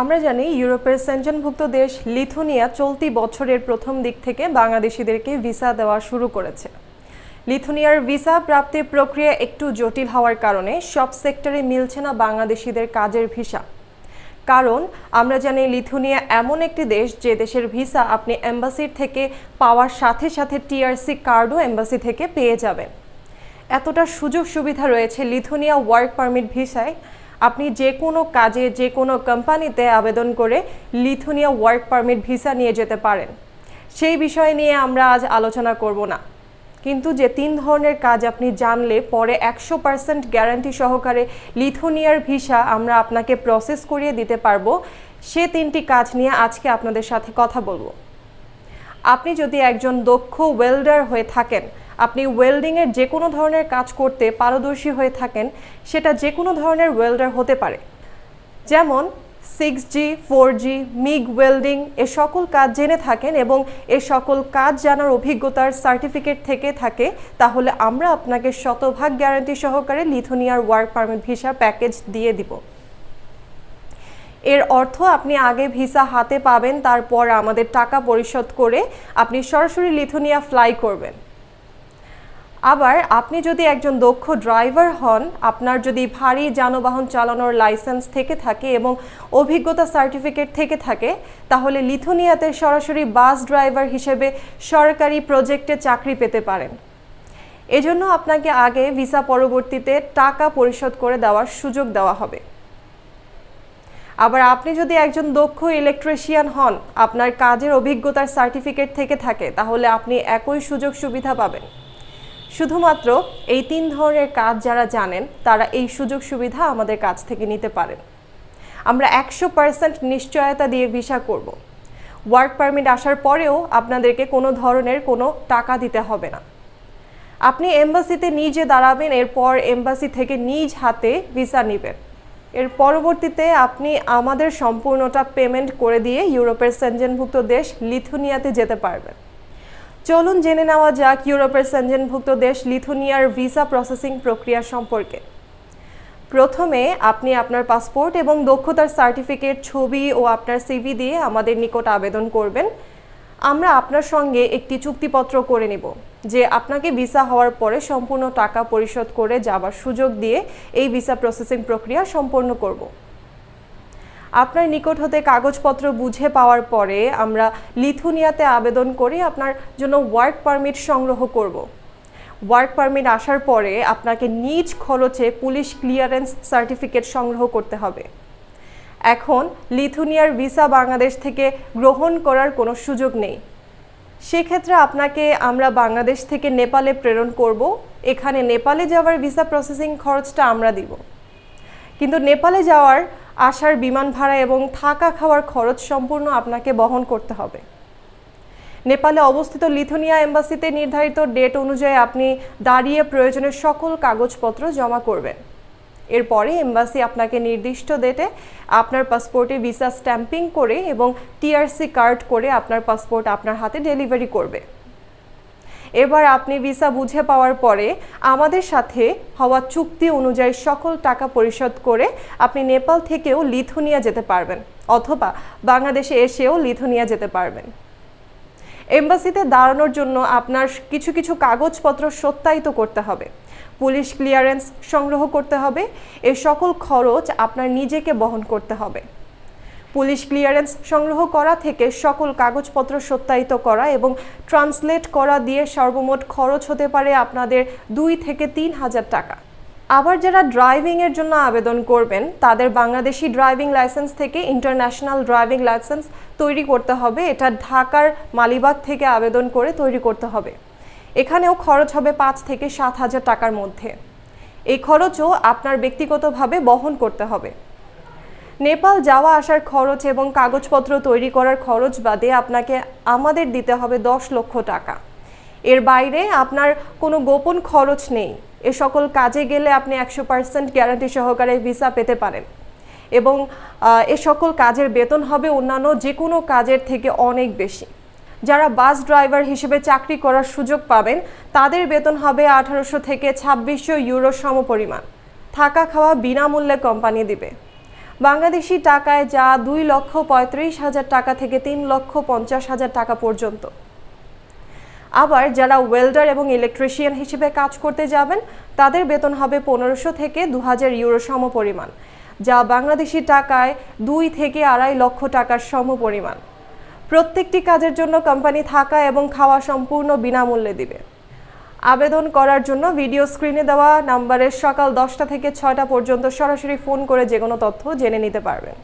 আমরা জানি ইউরোপের সেঞ্জনভুক্ত দেশ লিথুনিয়া চলতি বছরের প্রথম দিক থেকে বাংলাদেশিদেরকে ভিসা দেওয়া শুরু করেছে। লিথুনিয়ার ভিসা প্রাপ্তির প্রক্রিয়া একটু জটিল হওয়ার কারণে সব সেক্টরে মিলছে না বাংলাদেশিদের কাজের ভিসা। কারণ, আমরা জানি লিথুনিয়া এমন একটি দেশ যে দেশের ভিসা আপনি এম্বাসির থেকে পাওয়ার সাথে সাথে টিআরসি কার্ডও এম্বাসি থেকে পেয়ে যাবেন। এতটা সুযোগ সুবিধা রয়েছে লিথুনিয়া ওয়ার্ক পারমিট ভিসায়। আপনি যে কোনো কাজে, যে কোনো কোম্পানিতে আবেদন করে লিথুনিয়া ওয়ার্ক পারমিট ভিসা নিয়ে যেতে পারেন। সেই বিষয় নিয়ে আমরা আজ আলোচনা করব না। কিন্তু যে তিন ধরনের কাজ আপনি জানলে পরে একশো পার্সেন্ট গ্যারান্টি সহকারে লিথুনিয়ার ভিসা আমরা আপনাকে প্রসেস করিয়ে দিতে পারব, সে তিনটি কাজ নিয়ে আজকে আপনাদের সাথে কথা বলব। আপনি যদি একজন দক্ষ ওয়েল্ডার হয়ে থাকেন আপনি ওয়েল্ডিংয়ের যে কোনো ধরনের কাজ করতে পারদর্শী হয়ে থাকেন, সেটা যে কোনো ধরনের ওয়েল্ডার হতে পারে। যেমন six G four G MIG welding এ সকল কাজ জেনে থাকেন এবং এ সকল কাজ জানার অভিজ্ঞতার সার্টিফিকেট থেকে থাকে, তাহলে আমরা আপনাকে শতভাগ গ্যারান্টি সহকারে লিথুনিয়ার ওয়ার্ক পারমিট ভিসা প্যাকেজ দিয়ে দিব। এর অর্থ আপনি আগে ভিসা হাতে পাবেন, তারপর আমাদের টাকা পরিশোধ করে আপনি সরাসরি লিথুনিয়া ফ্লাই করবেন। আবার আপনি যদি একজন দক্ষ ড্রাইভার হন, আপনার যদি ভারী যানবাহন চালানোর লাইসেন্স থেকে থাকে এবং অভিজ্ঞতা সার্টিফিকেট থেকে থাকে, তাহলে লিথুনিয়াতে সরাসরি বাস ড্রাইভার হিসেবে সরকারি প্রজেক্টে চাকরি পেতে পারেন। এজন্য আপনাকে আগে ভিসা পরবর্তীতে টাকা পরিশোধ করে দেওয়ার সুযোগ দেওয়া হবে। আবার আপনি যদি একজন দক্ষ ইলেকট্রিশিয়ান হন, আপনার কাজের অভিজ্ঞতার সার্টিফিকেট থেকে থাকে, তাহলে আপনি একই সুযোগ সুবিধা পাবেন। শুধুমাত্র এই তিন ধরনের কাজ যারা জানেন, তারা এই সুযোগ সুবিধা আমাদের কাছ থেকে নিতে পারেন। আমরা একশো পার্সেন্ট নিশ্চয়তা দিয়ে ভিসা করব। ওয়ার্ক পারমিট আসার পরেও আপনাদেরকে কোনো ধরনের কোনো টাকা দিতে হবে না। আপনি এম্বাসিতে নিজে দাঁড়াবেন, এরপর এম্বাসি থেকে নিজ হাতে ভিসা নেবেন। এর পরবর্তীতে আপনি আমাদের সম্পূর্ণটা পেমেন্ট করে দিয়ে ইউরোপের সেনজেনভুক্ত দেশ লিথুনিয়াতে যেতে পারবেন। চলুন জেনে নেওয়া যাক ইউরোপের সেনজেনভুক্ত দেশ লিথুনিয়ার ভিসা প্রসেসিং প্রক্রিয়া সম্পর্কে। প্রথমে আপনি আপনার পাসপোর্ট এবং দক্ষতার সার্টিফিকেট, ছবি ও আপনার সিভি দিয়ে আমাদের নিকট আবেদন করবেন। আমরা আপনার সঙ্গে একটি চুক্তিপত্র করে নেব, যে আপনাকে ভিসা হওয়ার পরে সম্পূর্ণ টাকা পরিশোধ করে যাবার সুযোগ দিয়ে এই ভিসা প্রসেসিং প্রক্রিয়া সম্পন্ন করব। আপনার নিকট হতে কাগজপত্র বুঝে পাওয়ার পরে আমরা লিথুনিয়াতে আবেদন করে আপনার জন্য ওয়ার্ক পারমিট সংগ্রহ করব। ওয়ার্ক পারমিট আসার পরে আপনাকে নিজ খরচে পুলিশ ক্লিয়ারেন্স সার্টিফিকেট সংগ্রহ করতে হবে। এখন লিথুনিয়ার ভিসা বাংলাদেশ থেকে গ্রহণ করার কোনো সুযোগ নেই। সেক্ষেত্রে আপনাকে আমরা বাংলাদেশ থেকে নেপালে প্রেরণ করব। এখানে নেপালে যাওয়ার ভিসা প্রসেসিং খরচটা আমরা দিব। কিন্তু নেপালে যাওয়ার আসার বিমান ভাড়া এবং থাকা খাওয়ার খরচ সম্পূর্ণ আপনাকে বহন করতে হবে। নেপালে অবস্থিত লিথুনিয়া এম্বাসিতে নির্ধারিত ডেট অনুযায়ী আপনি দাঁড়িয়ে প্রয়োজনের সকল কাগজপত্র জমা করবেন। এরপরে এম্বাসি আপনাকে নির্দিষ্ট ডেটে আপনার পাসপোর্টে ভিসা স্ট্যাম্পিং করে এবং টিআরসি কার্ড করে আপনার পাসপোর্ট আপনার হাতে ডেলিভারি করবে। এবার আপনি ভিসা বুঝে পাওয়ার পরে আমাদের সাথে হওয়া চুক্তি অনুযায়ী সকল টাকা পরিশোধ করে আপনি নেপাল থেকেও লিথুনিয়া যেতে পারবেন, অথবা বাংলাদেশে এসেও লিথুনিয়া যেতে পারবেন। এম্বাসিতে দাঁড়ানোর জন্য আপনার কিছু কিছু কাগজপত্র সত্যায়িত করতে হবে, পুলিশ ক্লিয়ারেন্স সংগ্রহ করতে হবে, এ সকল খরচ আপনার নিজেকে বহন করতে হবে। পুলিশ ক্লিয়ারেন্স সংগ্রহ করা থেকে সকল কাগজপত্র সত্যায়িত করা এবং ট্রান্সলেট করা দিয়ে সর্বমোট খরচ হতে পারে আপনাদের দুই থেকে তিন হাজার টাকা। আবার যারা ড্রাইভিংয়ের জন্য আবেদন করবেন, তাদের বাংলাদেশি ড্রাইভিং লাইসেন্স থেকে ইন্টারন্যাশনাল ড্রাইভিং লাইসেন্স তৈরি করতে হবে। এটা ঢাকার মালিবাগ থেকে আবেদন করে তৈরি করতে হবে। এখানেও খরচ হবে পাঁচ থেকে সাত হাজার টাকার মধ্যে। এই খরচও আপনার ব্যক্তিগতভাবে বহন করতে হবে। নেপাল যাওয়া আসার খরচ এবং কাগজপত্র তৈরি করার খরচ বাদে আপনাকে আমাদের দিতে হবে দশ লক্ষ টাকা। এর বাইরে আপনার কোনো গোপন খরচ নেই। এ সকল কাজে গেলে আপনি একশো পার্সেন্ট গ্যারান্টি সহকারে ভিসা পেতে পারেন। এবং এ সকল কাজের বেতন হবে অন্যান্য যে কোনো কাজের থেকে অনেক বেশি। যারা বাস ড্রাইভার হিসেবে চাকরি করার সুযোগ পাবেন, তাদের বেতন হবে আঠারোশো থেকে ছাব্বিশশো ইউরো সমপরিমাণ। থাকা খাওয়া বিনামূল্যে কোম্পানি দিবে। বাংলাদেশি টাকায় যা দুই লক্ষ পঁয়ত্রিশ হাজার টাকা থেকে তিন লক্ষ পঞ্চাশ হাজার টাকা পর্যন্ত। আবার যারা ওয়েল্ডার এবং ইলেকট্রিশিয়ান হিসেবে কাজ করতে যাবেন, তাদের বেতন হবে পনেরোশো থেকে দু হাজার ইউরো সমপরিমাণ, যা বাংলাদেশি টাকায় দুই থেকে আড়াই লক্ষ টাকার সমপরিমাণ। প্রত্যেকটি কাজের জন্য কোম্পানি থাকা এবং খাওয়া সম্পূর্ণ বিনামূল্যে দিবে। আবেদন করার জন্য ভিডিও স্ক্রিনে দেওয়া নাম্বারে সকাল দশটা থেকে ছয়টা পর্যন্ত সরাসরি ফোন করে যে কোনো তথ্য জেনে নিতে পারবেন।